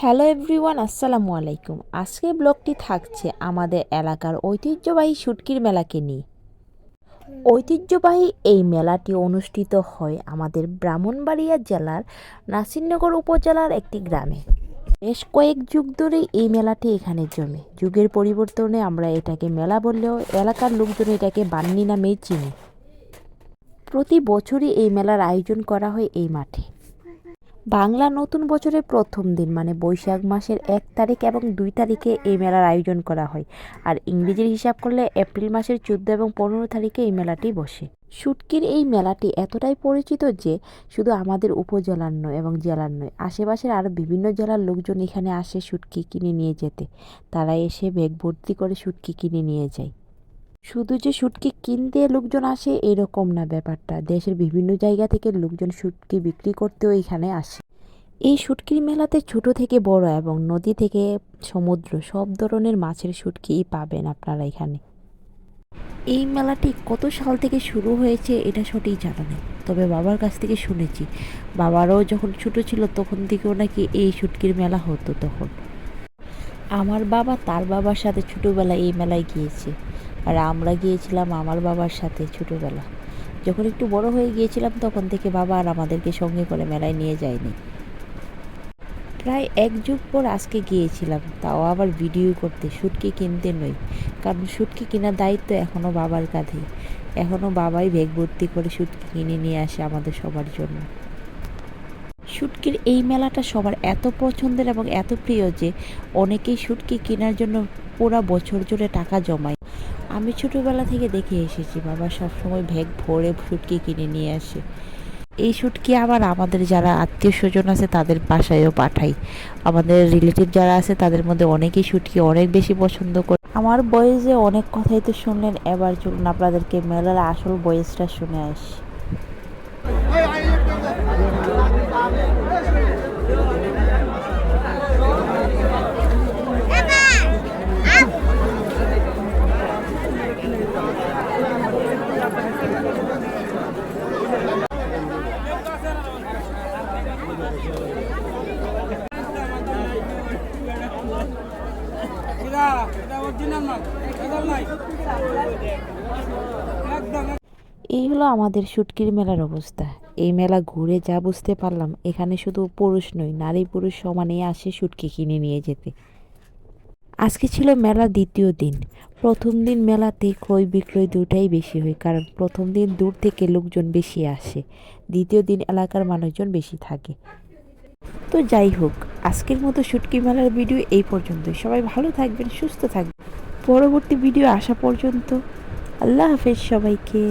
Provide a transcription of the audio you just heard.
Hello everyone, আসসালামু আলাইকুম। আজকে ব্লগটি থাকছে আমাদের এলাকার ঐতিহ্যবাহী শুটকির মেলাকে নিয়ে। ঐতিহ্যবাহী এই মেলাটি অনুষ্ঠিত হয় আমাদের ব্রাহ্মণবাড়িয়া জেলার নাসিরনগর উপজেলার একটি গ্রামে। বেশ কয়েক যুগ ধরে এই মেলাটি এখানে জমে। যুগের পরিবর্তনে আমরা এটাকে মেলা বললেও এলাকার লোকজন এটাকে বান্নি নামেই চিনি। প্রতি বছরই এই মেলার আয়োজন করা হয় এই মাঠে। বাংলা নতুন বছরের প্রথম দিন মানে বৈশাখ মাসের এক তারিখ এবং দুই তারিখে এই মেলার আয়োজন করা হয়। আর ইংরেজির হিসাব করলে এপ্রিল মাসের চোদ্দ এবং পনেরো তারিখে এই মেলাটি বসে। শুটকির এই মেলাটি এতটাই পরিচিত যে শুধু আমাদের উপজেলার নয় এবং জেলার নয়, আশেপাশের আরও বিভিন্ন জেলার লোকজন এখানে আসে শুটকি কিনে নিয়ে যেতে। তারা এসে ব্যাগ ভর্তি করে শুটকি কিনে নিয়ে যায়। শুধু যে শুটকি কিনতে লোকজন আসে, এরকম না ব্যাপারটা। দেশের বিভিন্ন জায়গা থেকে লোকজন শুটকি বিক্রি করতেও এখানে আসে। এই শুটকির মেলাতে ছোট থেকে বড় এবং নদী থেকে সমুদ্র, সব ধরনের মাছের শুটকিই পাবেন আপনারা এখানে। এই মেলাটি কত সাল থেকে শুরু হয়েছে, এটা সঠিক জানা নেই। তবে বাবার কাছ থেকে শুনেছি। বাবারও যখন ছোট ছিল, তখন থেকেও নাকি এই শুটকির মেলা হতো তখন। আমার বাবা তার বাবার সাথে ছোটোবেলায় এই মেলায় গিয়েছে। আর আমরা গিয়েছিলাম আমার বাবার সাথে ছোটোবেলা। যখন একটু বড় হয়ে গিয়েছিলাম তখন থেকে বাবা আর আমাদেরকে সঙ্গে করে মেলায় নিয়ে যায়নি। প্রায় এক যুগ পর আজকে গিয়েছিলাম, তাও আবার ভিডিও করতে শুটকি কিনতে নই, কারণ শুটকি কেনার দায়িত্ব এখনও বাবার কাঁধে। এখনও বাবাই ব্যাগ ভর্তি করে শুটকি কিনে নিয়ে আসে আমাদের সবার জন্য। শুটকির এই মেলাটা সবার এত পছন্দের এবং এত প্রিয় যে, অনেকেই শুটকি কেনার জন্য পুরা বছর জুড়ে টাকা জমায়। আমি ছোটোবেলা থেকে দেখে এসেছি, বাবা সবসময় ভ্যাগ ভরে শুটকি কিনে নিয়ে আসে। এই শুটকি আবার আমাদের যারা আত্মীয় স্বজন আছে তাদের বাসায়ও পাঠাই। আমাদের রিলেটিভ যারা আছে তাদের মধ্যে অনেকেই শুটকি অনেক বেশি পছন্দ করে। আমার বয়েসে অনেক কথাই তো শুনলেন, এবার চলুন আপনাদেরকে মেলার আসল বয়েসটা শুনে আসি। এই হলো আমাদের শুটকির মেলার অবস্থা। এই মেলা ঘুরে যা বুঝতে পারলাম, এখানে শুধু পুরুষ নয় নারী পুরুষ সমানেই আসে শুটকি কিনে নিয়ে যেতে। আজকে ছিল মেলা দ্বিতীয় দিন। প্রথম দিন মেলাতে ক্রয় বিক্রয় দুটাই বেশি হয়, কারণ প্রথম দিন দূর থেকে লোকজন বেশি আসে। দ্বিতীয় দিন এলাকার মানুষজন বেশি থাকে। তো যাই হোক, আজকের মতো শুটকি মেলার ভিডিও এই পর্যন্তই। সবাই ভালো থাকবেন, সুস্থ থাকবেন। পরবর্তী ভিডিও আসা পর্যন্ত আল্লাহ হাফেজ সবাইকে।